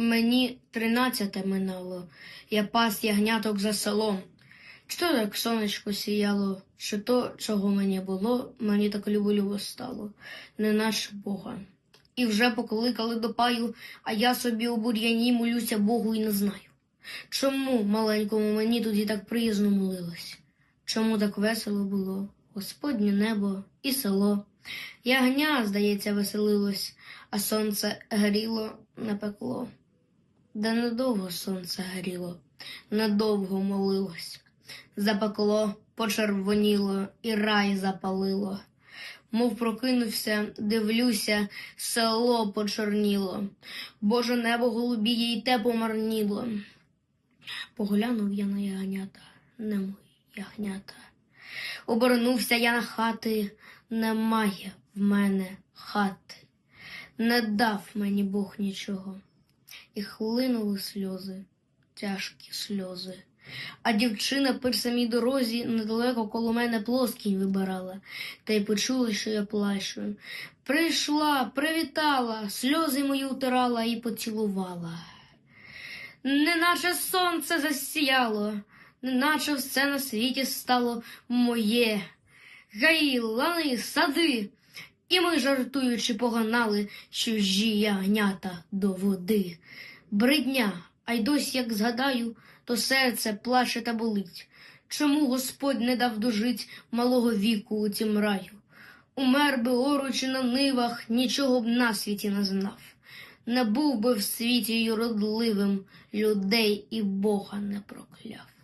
Мені тринадцяте минало, я пас ягняток за селом. Чи то так сонечко сіяло, чи то, чого мені було, мені так любо-любо стало, не наш Бога. І вже покликали до паю, а я собі у бур'яні молюся Богу і не знаю. Чому маленькому мені тоді так приязно молилось? Чому так весело було? Господнє небо і село. Ягня, здається, веселилось, а сонце гріло, не пекло. Да недовго сонце горіло, недовго молилось. Запекло, почервоніло і рай запалило. Мов прокинувся, дивлюся, село почорніло. Боже небо голубіє й те помарніло. Поглянув я на ягнята, не мої ягнята. Обернувся я на хати, немає в мене хати. Не дав мені Бог нічого. І хлинули сльози, тяжкі сльози. А дівчина при самій дорозі недалеко коло мене плоскінь вибирала, та й почула, що я плачу. Прийшла, привітала, сльози мої утирала і поцілувала. Неначе сонце засіяло, неначе все на світі стало моє. Гаї, лани, сади. І ми, жартуючи, погнали чужі ягнята до води. Бридня, а й досі, як згадаю, то серце плаче та болить. Чому Господь не дав дожить малого віку у цім раю? Умер би оручи на нивах, нічого б на світі не знав. Не був би в світі юродливим, людей і Бога не прокляв.